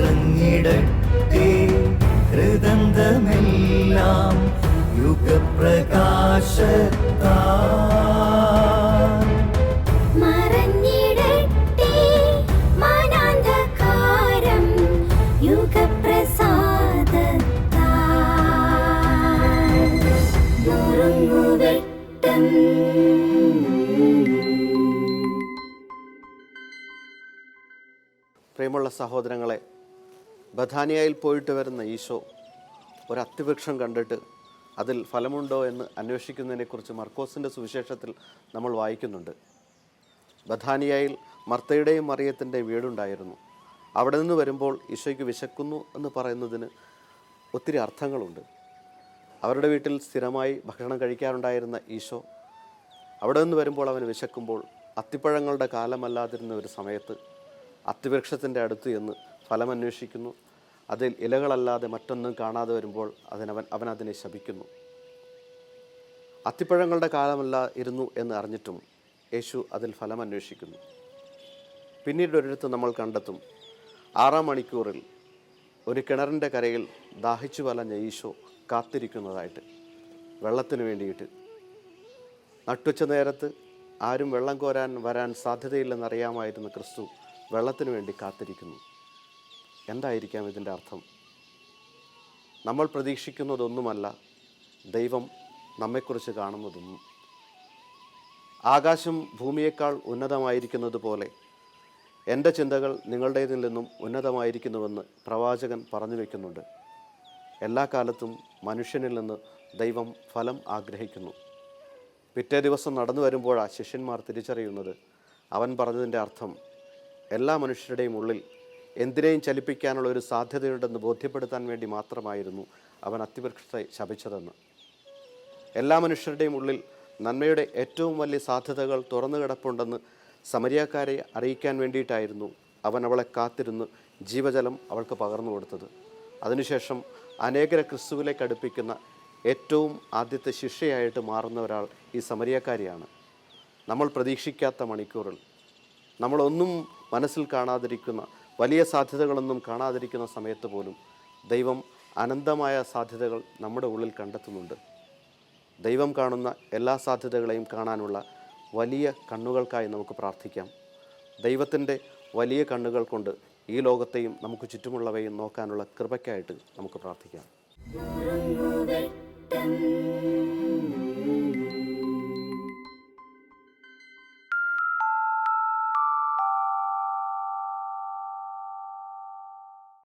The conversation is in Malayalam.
ഇറങ്ങിടട്ടെ ഹൃദന്തമെല്ലാം യുഗപ്രകാശത്താ നുറുങ്ങുവെട്ടം പ്രിയമുള്ള സഹോദരങ്ങളെ ബഥാനിയയിൽ പോയിട്ട് വരുന്ന ഈശോ ഒരത്തിവൃക്ഷം കണ്ടിട്ട് അതിൽ ഫലമുണ്ടോ എന്ന് അന്വേഷിക്കുന്നതിനെക്കുറിച്ച് മർക്കോസിന്റെ സുവിശേഷത്തിൽ നമ്മൾ വായിക്കുന്നുണ്ട്. ബഥാനിയയിൽ മർത്തയുടെയും മറിയത്തിന്റെയും വീടുണ്ടായിരുന്നു. അവിടെ നിന്ന് വരുമ്പോൾ ഈശോയ്ക്ക് വിശക്കുന്നു എന്ന് പറയുന്നതിന് ഒത്തിരി അർത്ഥങ്ങളുണ്ട്. അവരുടെ വീട്ടിൽ സ്ഥിരമായി ഭക്ഷണം കഴിക്കാറുണ്ടായിരുന്ന ഈശോ അവിടെ നിന്ന് വരുമ്പോൾ അവന് വിശക്കുമ്പോൾ അത്തിപ്പഴങ്ങളുടെ കാലമല്ലാതിരുന്ന ഒരു സമയത്ത് അത്തിവൃക്ഷത്തിന്റെ അടുത്ത് എന്ന് ഫലമന്വേഷിക്കുന്നു. അതിൽ ഇലകളല്ലാതെ മറ്റൊന്നും കാണാതെ വരുമ്പോൾ അതിനവൻ അവൻ അതിനെ ശപിക്കുന്നു. അത്തിപ്പഴങ്ങളുടെ കാലമല്ല ഇരുന്നു എന്ന് അറിഞ്ഞിട്ടും യേശു അതിൽ ഫലം അന്വേഷിക്കുന്നു പിന്നീട് ഒരിടത്ത് നമ്മൾ കണ്ടെത്തും. ആറാം മണിക്കൂറിൽ ഒരു കിണറിന്റെ കരയിൽ ദാഹിച്ചു വലഞ്ഞ ഈശോ കാത്തിരിക്കുന്നതായിട്ട് വെള്ളത്തിന് വേണ്ടിയിട്ട്. നട്ടുച്ച നേരത്ത് ആരും വെള്ളം കോരാൻ വരാൻ സാധ്യതയില്ലെന്നറിയാമായിരുന്ന ക്രിസ്തു വെള്ളത്തിന് വേണ്ടി കാത്തിരിക്കുന്നു. എന്തായിരിക്കാം ഇതിന്റെ അർത്ഥം? നമ്മൾ പ്രതീക്ഷിക്കുന്നതൊന്നുമല്ല ദൈവം നമ്മെക്കുറിച്ച് കാണുന്നതൊന്നും. ആകാശം ഭൂമിയേക്കാൾ ഉന്നതമായിരിക്കുന്നത് പോലെ എന്റെ ചിന്തകൾ നിങ്ങളുടേതിൽ നിന്നും ഉന്നതമായിരിക്കുന്നുവെന്ന് പ്രവാചകൻ പറഞ്ഞു വയ്ക്കുന്നുണ്ട് എല്ലാ കാലത്തും മനുഷ്യനിൽ നിന്ന് ദൈവം ഫലം ആഗ്രഹിക്കുന്നു. പിറ്റേ ദിവസം നടന്നു വരുമ്പോഴാണ് ശിഷ്യന്മാർ തിരിച്ചറിയുന്നത്. അവൻ പറഞ്ഞതിന്റെ അർത്ഥം എല്ലാ മനുഷ്യരുടെയും ഉള്ളിൽ എന്തിനേയും ചലിപ്പിക്കാനുള്ള ഒരു സാധ്യതയുണ്ടെന്ന് ബോധ്യപ്പെടുത്താൻ വേണ്ടി മാത്രമായിരുന്നു അവൻ അത്തിവൃക്ഷത്തെ ശപിച്ചതെന്ന്. എല്ലാ മനുഷ്യരുടെയും ഉള്ളിൽ നന്മയുടെ ഏറ്റവും വലിയ സാധ്യതകൾ തുറന്നു കിടപ്പുണ്ടെന്ന് സമരിയാക്കാരെ അറിയിക്കാൻ വേണ്ടിയിട്ടായിരുന്നു അവൻ അവളെ കാത്തിരുന്ന് ജീവജലം അവൾക്ക് പകർന്നു കൊടുത്തത്. അതിനുശേഷം അനേകരെ ക്രിസ്തുവിലേക്ക് അടുപ്പിക്കുന്ന ഏറ്റവും ആദ്യത്തെ ശിഷ്യയായിട്ട് മാറുന്ന ഒരാൾ ഈ സമരിയാക്കാരിയാണ്. നമ്മൾ പ്രതീക്ഷിക്കാത്ത മണിക്കൂറിൽ നമ്മളൊന്നും മനസ്സിൽ കാണാതിരിക്കുന്ന വലിയ സാധ്യതകളൊന്നും കാണാതിരിക്കുന്ന സമയത്ത് പോലും ദൈവം അനന്തമായ സാധ്യതകൾ നമ്മുടെ ഉള്ളിൽ കണ്ടെത്തുന്നുണ്ട്. ദൈവം കാണുന്ന എല്ലാ സാധ്യതകളെയും കാണാനുള്ള വലിയ കണ്ണുകൾക്കായി നമുക്ക് പ്രാർത്ഥിക്കാം. ദൈവത്തിന്റെ വലിയ കണ്ണുകൾ കൊണ്ട് ഈ ലോകത്തെയും നമുക്ക് ചുറ്റുമുള്ളവയും നോക്കാനുള്ള കൃപയ്ക്കായിട്ട് നമുക്ക് പ്രാർത്ഥിക്കാം.